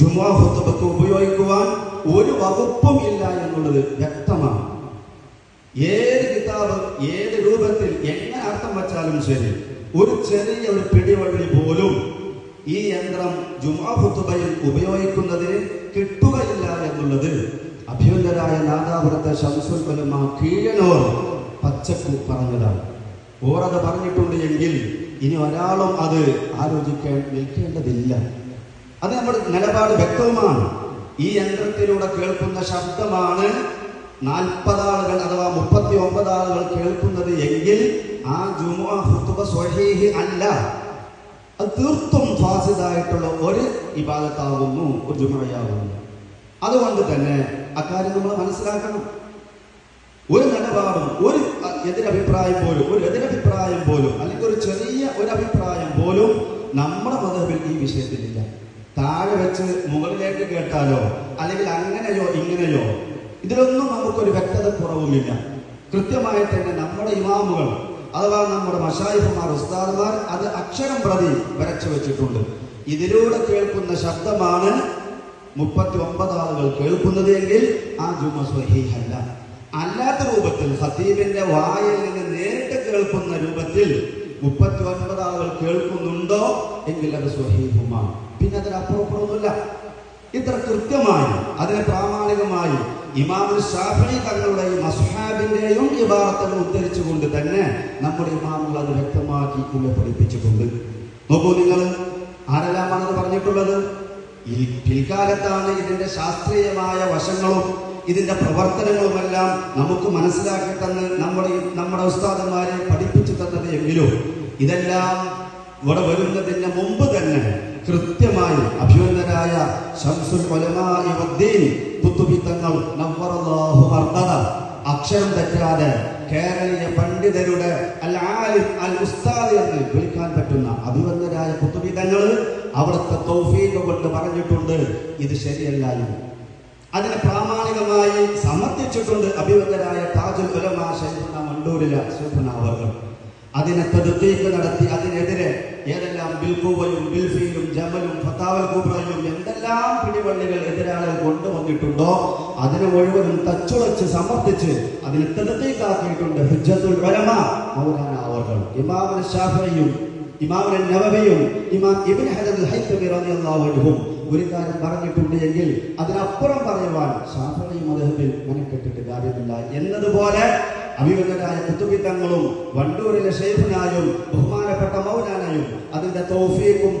ജുമാ ഉപയോഗിക്കുവാൻ ഒരു വകുപ്പും ഇല്ല എന്നുള്ളത് വ്യക്തമാണ്. ഏത് കിതാബ് ഏത് രൂപത്തിൽ എങ്ങനെ അർത്ഥം വച്ചാലും ശരി ഒരു ചെറിയ ഒരു പിടിവള്ളി പോലും ഈ യന്ത്രം ജുമാ ഹുത്തുബയിൽ ഉപയോഗിക്കുന്നതിന് കിട്ടുകയില്ല എന്നുള്ളത് അഭ്യുന്നരായ നാദാപുരത്തെ ശംസുൽ കലമ കീഴനോർ പച്ചക്കു പറഞ്ഞതാണ്. ഓറത് പറഞ്ഞിട്ടുണ്ട് എങ്കിൽ ഇനി ഒരാളും അത് ആലോചിക്കാൻ നിൽക്കേണ്ടതില്ല. അത് നമ്മുടെ നിലപാട് വ്യക്തവുമാണ്. ഈ യന്ത്രത്തിലൂടെ കേൾക്കുന്ന ശബ്ദമാണ് നാൽപ്പത് ആളുകൾ അഥവാ മുപ്പത്തി ഒമ്പത് ആളുകൾ കേൾക്കുന്നത് എങ്കിൽ ആ ജുമുഅ അല്ല. അത് തീർത്തും ഫാസിദായിട്ടുള്ള ഒരു വിഭാഗത്താവുന്നു ഒരു ജുമയാകുന്നു അതുകൊണ്ട് തന്നെ അക്കാര്യം നമ്മൾ മനസ്സിലാക്കണം. ഒരു നിലപാടും ഒരു എതിരഭിപ്രായം പോലും ഒരു എതിരഭിപ്രായം പോലും അല്ലെങ്കിൽ ഒരു ചെറിയ ഒരു അഭിപ്രായം പോലും നമ്മുടെ മതത്തിൽ ഈ വിഷയത്തിലില്ല. താഴെ വെച്ച് മുകളിലേക്ക് കേട്ടാലോ? അല്ലെങ്കിൽ അങ്ങനെയോ ഇങ്ങനെയോ? ഇതിലൊന്നും നമുക്കൊരു വ്യക്തത കുറവുമില്ല. കൃത്യമായി തന്നെ നമ്മുടെ ഇമാമുകൾ അഥവാ നമ്മുടെ മഷായിഫുമാർ ഉസ്താദുമാർ അത് അക്ഷരം പ്രതി വരച്ചു വെച്ചിട്ടുണ്ട്. ഇതിലൂടെ കേൾക്കുന്ന ശബ്ദമാണ് മുപ്പത്തി ഒമ്പത് ആളുകൾ കേൾക്കുന്നത് എങ്കിൽ ആ ജുമ സ്വഹീഹല്ല. അല്ലാത്ത രൂപത്തിൽ ഹസീബിന്റെ വായിൽ നിന്ന് നേരിട്ട് കേൾക്കുന്ന രൂപത്തിൽ മുപ്പത്തി ഒൻപത് ആളുകൾ കേൾക്കുന്നുണ്ടോ? എങ്കിൽ അത് സ്വഹീഹുമാണ് പിന്നെ അതിനപ്പുറപ്പെടുന്നില്ല ഇത്ര കൃത്യമായി അതിന് പ്രാമാണികമായി ഇമാമുൽ ഷാഫി തങ്ങളുടെയും അസ്ഹാബിന്റെയും ഇബാറത്തുകൾ ഉദ്ധരിച്ചുകൊണ്ട് തന്നെ നമ്മുടെ ഇമാമുകൾ അത് വ്യക്തമാക്കി നമ്മെ പഠിപ്പിച്ചിട്ടുണ്ട്. നോക്കൂ നിങ്ങൾ ആരെല്ലാമാണ് അത് പറഞ്ഞിട്ടുള്ളത്? ഈ പിൽക്കാലത്താണ് ഇതിന്റെ ശാസ്ത്രീയമായ വശങ്ങളും ഇതിന്റെ പ്രവർത്തനങ്ങളുമെല്ലാം നമുക്ക് മനസ്സിലാക്കി തന്ന് നമ്മുടെ നമ്മുടെ ഉസ്താദന്മാരെ പഠിപ്പിച്ചു തന്നത് എങ്കിലും ഇതെല്ലാം ഇവിടെ വരുന്നതിന് മുമ്പ് തന്നെ കൃത്യമായി അഭ്യുന്നരായ മർദദ അക്ഷരം തെറ്റാതെ കേരളീയ പണ്ഡിതരുടെ അൽ അൽ ഉസ്താദ് എന്ന് വിളിക്കാൻ പറ്റുന്ന അഭിവന്ദരായ കുത്തുബി തങ്ങൾ അവിടുത്തെ തൗഫീഖ് കൊണ്ട് പറഞ്ഞിട്ടുണ്ട്. ഇത് ശരിയല്ല എന്ന്. അതിനെ പ്രാമാണികമായി സമർത്ഥിച്ചിട്ടുണ്ട് അഭിവന്ദരായ താജുൽ മണ്ടൂരിലെ സൂഫന അതിനെ തദ്ഖീഖ് നടത്തി അതിനെതിരെ ഏതെല്ലാം ബിൽക്കൂവയും ബിൽഫിയിലും ജമലും ഫത്താവൽ കുബ്രയും എന്തെല്ലാം പിടിവള്ളികൾ എതിരാളികൾ കൊണ്ടുവന്നിട്ടുണ്ടോ അതിനെ മുഴുവനും തച്ചുളച്ച് സമർത്ഥിച്ച് അതിനെ തെതുത്തേക്കാക്കിയിട്ടുണ്ട് ഹുജ്ജത്തുൽ ഉലമ മൗലാന അവർകൾ. ഇമാമുൽ ഷാഫയും ഇമാമുൽ നവബയും ഇമാം ഇബ്നു ഹജർ അൽ ഹൈത്തമി റളിയല്ലാഹു ഒരു കാര്യം പറഞ്ഞിട്ടുണ്ട് എങ്കിൽ അതിനപ്പുറം പറയുവാൻ ഷാഫി അദ്ദേഹത്തിൽ മെനക്കെട്ടിട്ട് കാര്യമില്ല. എന്നതുപോലെ അഭിമന്യരായ കുത്തുബിത്തങ്ങളും വണ്ടൂരിലെ ഷെയ്ഫിനായും ബഹുമാനപ്പെട്ട മൗനാനായും അതിന്റെ തോഫീക്കും